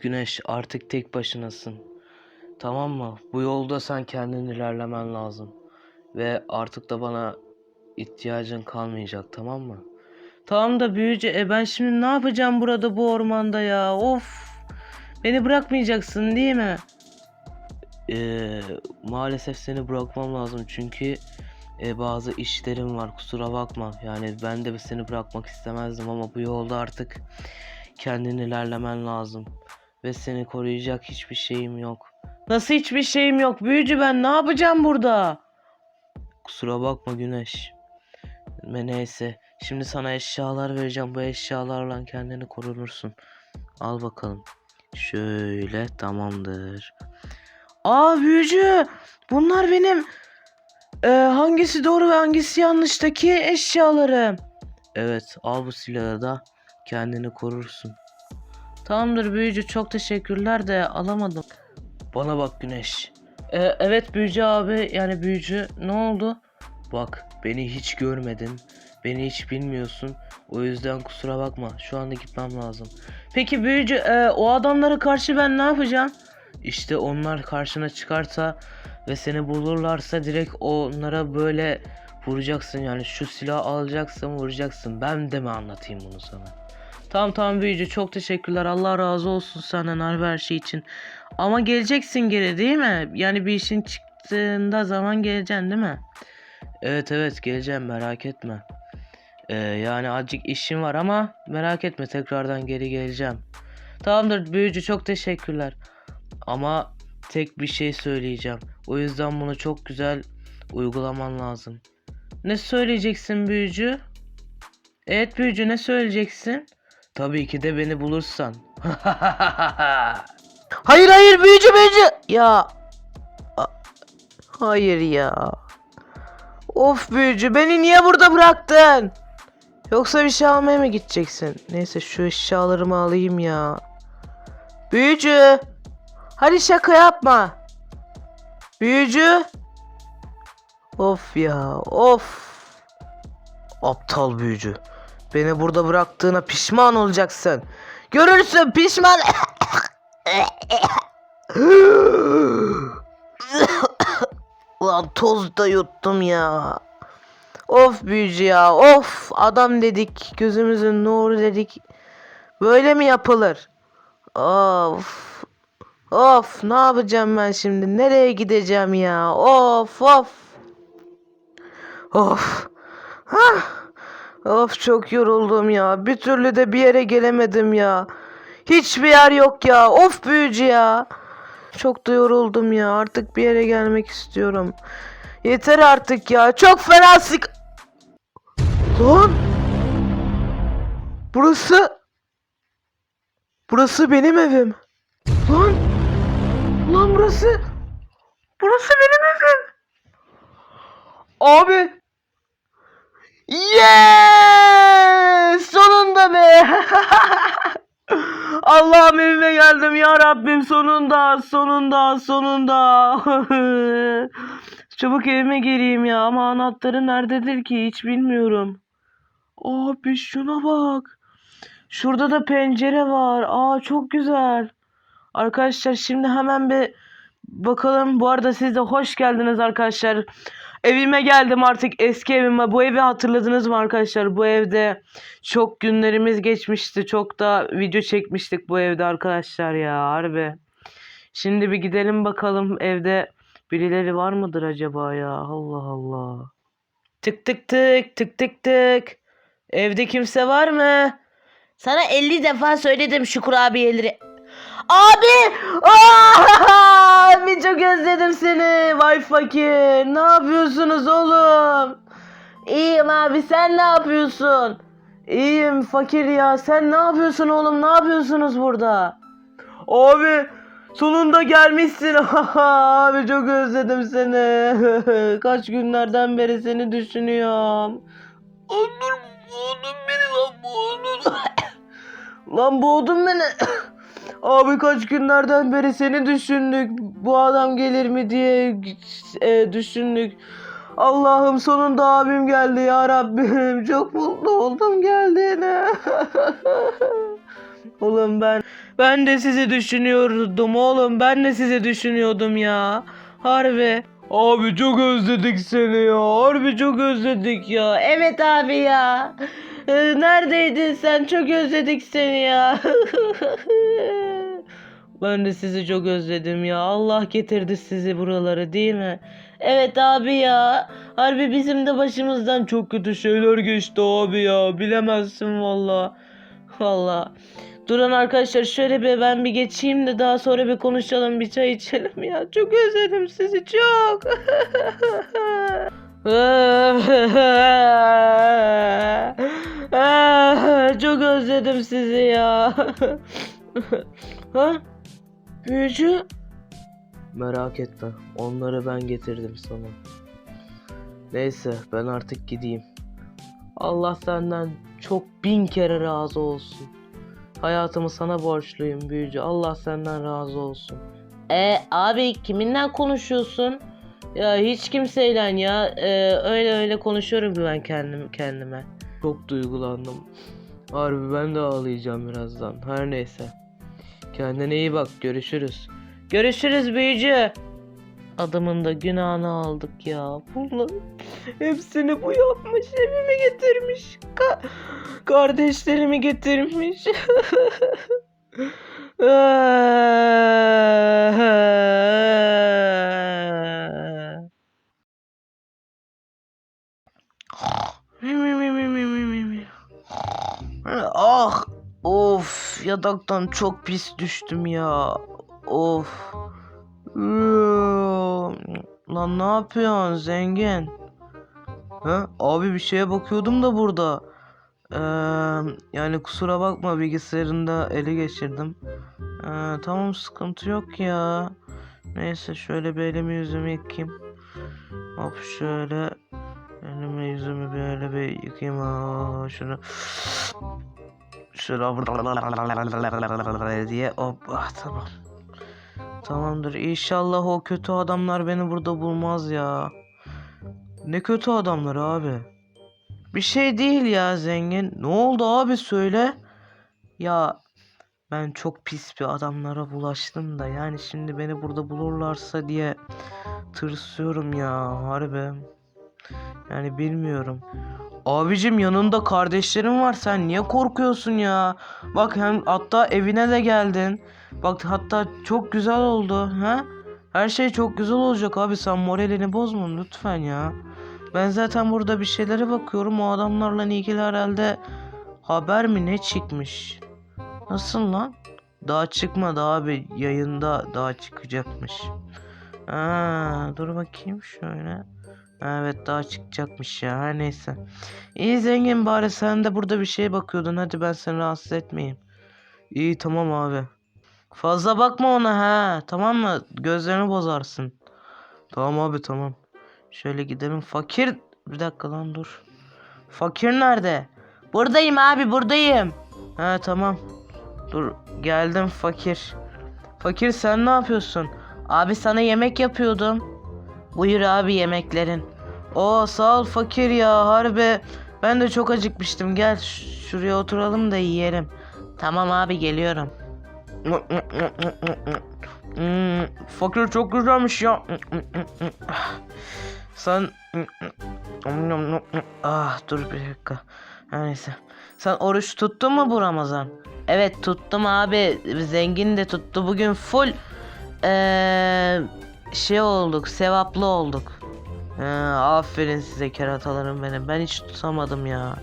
Güneş artık tek başınasın. Tamam mı? Bu yolda sen kendin ilerlemen lazım. Ve artık da bana ihtiyacın kalmayacak tamam mı? Tamam da büyücü e ben şimdi ne yapacağım burada bu ormanda ya? Of. Beni bırakmayacaksın değil mi? Ee, maalesef seni bırakmam lazım çünkü e, bazı işlerim var kusura bakma. Yani ben de seni bırakmak istemezdim ama bu yolda artık kendin ilerlemen lazım. Ve seni koruyacak hiçbir şeyim yok. Nasıl hiçbir şeyim yok? Büyücü ben ne yapacağım burada? Kusura bakma Güneş. Ve neyse. Şimdi sana eşyalar vereceğim. Bu eşyalarla kendini korunursun. Al bakalım. Şöyle tamamdır. Aa büyücü. Bunlar benim e, hangisi doğru ve hangisi yanlıştaki eşyalarım. Evet al bu silahı da kendini korursun. Tamamdır büyücü çok teşekkürler de alamadım. Bana bak Güneş. E, evet büyücü abi yani büyücü ne oldu? Bak beni hiç görmedin. Beni hiç bilmiyorsun. O yüzden kusura bakma. Şu anda gitmem lazım. Peki büyücü e, o adamlara karşı ben ne yapacağım? İşte onlar karşına çıkarsa ve seni bulurlarsa direkt onlara böyle vuracaksın yani şu silahı alacaksın vuracaksın. Ben de mi anlatayım bunu sana? Tamam tamam büyücü çok teşekkürler. Allah razı olsun senden her şey için. Ama geleceksin geri değil mi? Yani bir işin çıktığında zaman geleceksin değil mi? Evet evet geleceğim merak etme. Ee, yani azıcık işim var ama merak etme tekrardan geri geleceğim. Tamamdır büyücü çok teşekkürler. Ama tek bir şey söyleyeceğim. O yüzden bunu çok güzel uygulaman lazım. Ne söyleyeceksin büyücü? Evet büyücü ne söyleyeceksin? Tabii ki de beni bulursan. hayır hayır büyücü büyücü. Ya. A- Hayır ya. Of büyücü beni niye burada bıraktın? Yoksa bir şey almaya mı gideceksin? Neyse şu eşyalarımı alayım ya. Büyücü. Hadi şaka yapma. Büyücü. Of ya of. Aptal büyücü. Beni burada bıraktığına pişman olacaksın. Görürsün pişman. Ulan toz da yuttum ya. Of büyücü ya of adam dedik gözümüzün nuru dedik. Böyle mi yapılır? Of. Of ne yapacağım ben şimdi? Nereye gideceğim ya? Of of. Of. Hah. Of çok yoruldum ya. Bir türlü de bir yere gelemedim ya. Hiçbir yer yok ya. Of büyücü ya. Çok da yoruldum ya. Artık bir yere gelmek istiyorum. Yeter artık ya. Çok fena sık... Lan! Burası... Burası benim evim. Lan! Lan burası... Burası benim evim. Abi! Yes! Sonunda be! Allah'ım evime geldim ya Rabbim sonunda sonunda sonunda. Çabuk evime geleyim ya ama anahtarı nerededir ki hiç bilmiyorum. Abi şuna bak. Şurada da pencere var. Aa çok güzel. Arkadaşlar şimdi hemen bir bakalım. Bu arada siz de hoş geldiniz arkadaşlar. Evime geldim artık eski evime. Bu evi hatırladınız mı arkadaşlar? Bu evde çok günlerimiz geçmişti. Çok da video çekmiştik bu evde arkadaşlar ya harbi. Şimdi bir gidelim bakalım evde birileri var mıdır acaba ya? Allah Allah. Tık tık tık tık tık tık. Evde kimse var mı? Sana 50 defa söyledim şu kurabiyeleri. Abi! Aa, abi çok özledim seni. Vay fakir. Ne yapıyorsunuz oğlum? İyiyim abi sen ne yapıyorsun? İyiyim fakir ya. Sen ne yapıyorsun oğlum? Ne yapıyorsunuz burada? Abi sonunda gelmişsin. abi çok özledim seni. Kaç günlerden beri seni düşünüyorum. Onur boğdun beni lan boğdun. lan boğdun beni. Abi kaç günlerden beri seni düşündük. Bu adam gelir mi diye e, düşündük. Allah'ım sonunda abim geldi ya Rabbim. Çok mutlu oldum geldiğine. Oğlum ben ben de sizi düşünüyordum oğlum ben de sizi düşünüyordum ya. Harbi. Abi çok özledik seni ya. Harbi çok özledik ya. Evet abi ya. Ee, Neredeydin sen? Çok özledik seni ya. Ben de sizi çok özledim ya. Allah getirdi sizi buralara değil mi? evet abi ya. Harbi bizim de başımızdan çok kötü şeyler geçti abi ya. Bilemezsin valla. Valla. Durun arkadaşlar şöyle bir ben bir geçeyim de daha sonra bir konuşalım bir çay içelim ya. Çok özledim sizi çok. çok özledim sizi ya. ha? Büyücü? Merak etme. Onları ben getirdim sana. Neyse ben artık gideyim. Allah senden çok bin kere razı olsun. Hayatımı sana borçluyum büyücü. Allah senden razı olsun. E abi kiminle konuşuyorsun? Ya hiç kimseyle ya. E, öyle öyle konuşuyorum ben kendim kendime. Çok duygulandım. Harbi ben de ağlayacağım birazdan. Her neyse. Kendine iyi bak. Görüşürüz. Görüşürüz büyücü. Adamın da günahını aldık ya. Bunlar hepsini bu yapmış. Evime getirmiş. Ka- kardeşlerimi getirmiş. ah of yataktan çok pis düştüm ya. Of. Lan ne yapıyorsun zengin? Ha? Abi bir şeye bakıyordum da burada. Ee, yani kusura bakma bilgisayarında ele geçirdim. Ee, tamam sıkıntı yok ya. Neyse şöyle bir elimi yüzümü yıkayayım. Hop şöyle. Elimi yüzümü böyle bir yıkayayım. Aa, şunu. Şöyle diye hop ah, tamam. Tamamdır. İnşallah o kötü adamlar beni burada bulmaz ya. Ne kötü adamlar abi. Bir şey değil ya zengin. Ne oldu abi söyle. Ya ben çok pis bir adamlara bulaştım da yani şimdi beni burada bulurlarsa diye tırsıyorum ya harbi. Yani bilmiyorum. Abicim yanında kardeşlerim var sen niye korkuyorsun ya? Bak hem hatta evine de geldin. Bak hatta çok güzel oldu ha? Her şey çok güzel olacak abi sen moralini bozma lütfen ya. Ben zaten burada bir şeylere bakıyorum o adamlarla ilgili herhalde haber mi ne çıkmış? Nasıl lan? Daha çıkmadı abi yayında daha çıkacakmış. Aa, dur bakayım şöyle. Evet daha çıkacakmış ya her neyse. İyi zengin bari sen de burada bir şeye bakıyordun hadi ben seni rahatsız etmeyeyim. İyi tamam abi. Fazla bakma ona ha tamam mı? Gözlerini bozarsın. Tamam abi tamam. Şöyle gidelim. Fakir bir dakika lan dur. Fakir nerede? Buradayım abi buradayım. Ha tamam. Dur geldim fakir. Fakir sen ne yapıyorsun? Abi sana yemek yapıyordum. Buyur abi yemeklerin. Oo sağ ol fakir ya harbi. Ben de çok acıkmıştım. Gel şuraya oturalım da yiyelim. Tamam abi geliyorum. Hmm, fakir çok güzelmiş ya. Sen ah dur bir dakika. Neyse. Sen oruç tuttun mu bu Ramazan? Evet tuttum abi. Zengin de tuttu. Bugün full eee, şey olduk. Sevaplı olduk. He, aferin size keratalarım benim. Ben hiç tutamadım ya.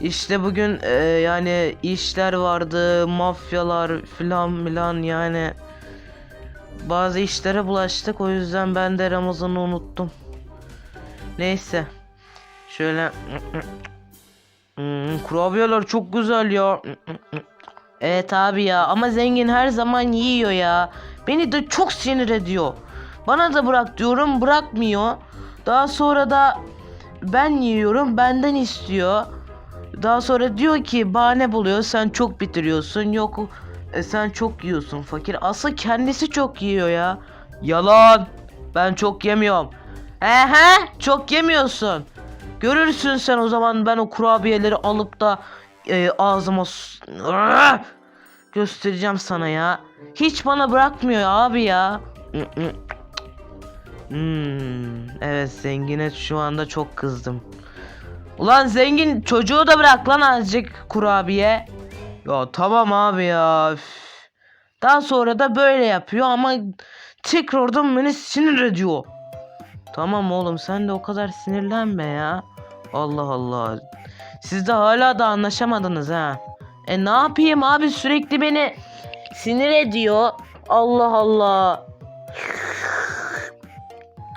İşte bugün e, yani işler vardı, mafyalar filan filan yani bazı işlere bulaştık. O yüzden ben de Ramazan'ı unuttum. Neyse. Şöyle Hmm, kurabiyeler çok güzel ya. Evet abi ya ama zengin her zaman yiyor ya. Beni de çok sinir ediyor. Bana da bırak diyorum bırakmıyor. Daha sonra da ben yiyorum benden istiyor. Daha sonra diyor ki bahane buluyor sen çok bitiriyorsun. Yok e, sen çok yiyorsun fakir. Asıl kendisi çok yiyor ya. Yalan. Ben çok yemiyorum. He he çok yemiyorsun. Görürsün sen o zaman ben o kurabiyeleri alıp da e, ağzıma göstereceğim sana ya. Hiç bana bırakmıyor abi ya. Hmm, evet zengine şu anda çok kızdım. Ulan zengin çocuğu da bırak lan azıcık kurabiye. Ya tamam abi ya. üf. Daha sonra da böyle yapıyor ama tekrardan beni sinir ediyor. Tamam oğlum sen de o kadar sinirlenme ya. Allah Allah. Siz de hala da anlaşamadınız ha. E ne yapayım abi sürekli beni sinir ediyor. Allah Allah.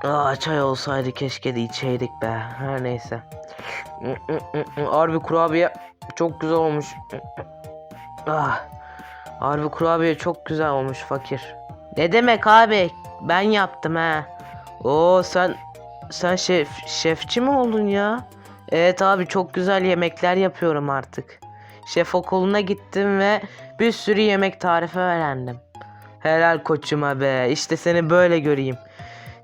Aa, çay olsaydı keşke de içeydik be. Her neyse. Harbi kurabiye çok güzel olmuş. Ah. Harbi kurabiye çok güzel olmuş fakir. Ne demek abi? Ben yaptım ha. Oo sen sen şef şefçi mi oldun ya? Evet abi çok güzel yemekler yapıyorum artık. Şef okuluna gittim ve bir sürü yemek tarifi öğrendim. Helal koçuma be. İşte seni böyle göreyim.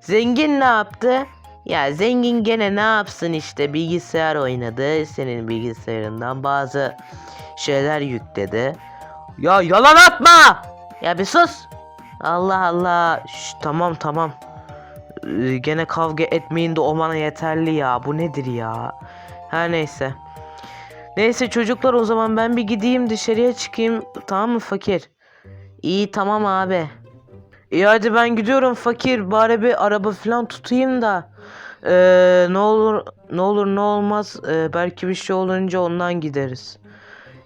Zengin ne yaptı? Ya zengin gene ne yapsın işte bilgisayar oynadı. Senin bilgisayarından bazı şeyler yükledi. Ya yalan atma! Ya bir sus! Allah Allah. Şş, tamam tamam. Ee, gene kavga etmeyin de o bana yeterli ya. Bu nedir ya? Her neyse. Neyse çocuklar o zaman ben bir gideyim dışarıya çıkayım. Tamam mı fakir? İyi tamam abi. İyi hadi ben gidiyorum fakir. Bari bir araba falan tutayım da. Ee, ne olur ne olur ne olmaz. Ee, belki bir şey olunca ondan gideriz.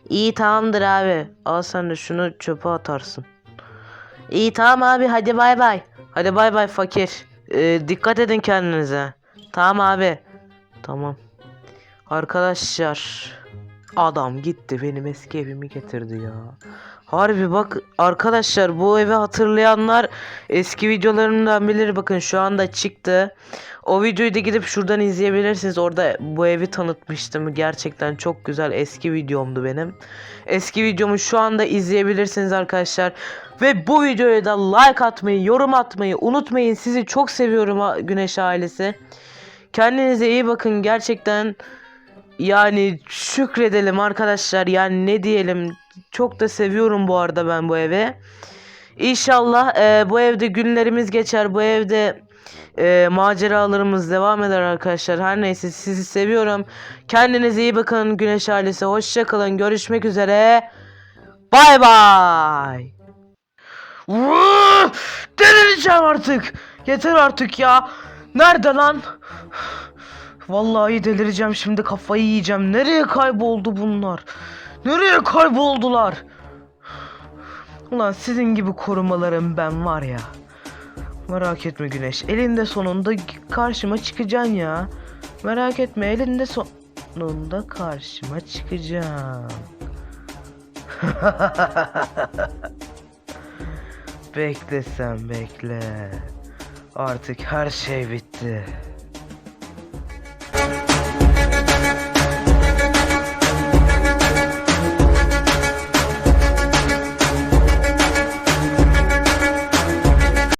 İyi tamamdır abi. Al sen de şunu çöpe atarsın. İyi tamam abi hadi bay bay. Hadi bay bay fakir. Ee, dikkat edin kendinize. Tamam abi. Tamam. Arkadaşlar. Adam gitti benim eski evimi getirdi ya. Harbi bak arkadaşlar bu evi hatırlayanlar eski videolarımdan bilir bakın şu anda çıktı. O videoyu da gidip şuradan izleyebilirsiniz. Orada bu evi tanıtmıştım. Gerçekten çok güzel eski videomdu benim. Eski videomu şu anda izleyebilirsiniz arkadaşlar. Ve bu videoya da like atmayı, yorum atmayı unutmayın. Sizi çok seviyorum Güneş ailesi. Kendinize iyi bakın gerçekten. Yani şükredelim arkadaşlar. Yani ne diyelim. Çok da seviyorum bu arada ben bu evi. İnşallah e, bu evde günlerimiz geçer. Bu evde e, maceralarımız devam eder arkadaşlar. Her neyse sizi seviyorum. Kendinize iyi bakın Güneş ailesi. Hoşçakalın. Görüşmek üzere. Bay bay. Delireceğim artık. Yeter artık ya. Nerede lan? Vallahi delireceğim şimdi kafayı yiyeceğim. Nereye kayboldu bunlar? Nereye kayboldular? Ulan sizin gibi korumalarım ben var ya. Merak etme Güneş. Elinde sonunda karşıma çıkacaksın ya. Merak etme elinde sonunda karşıma çıkacağım. bekle sen bekle. Artık her şey bitti.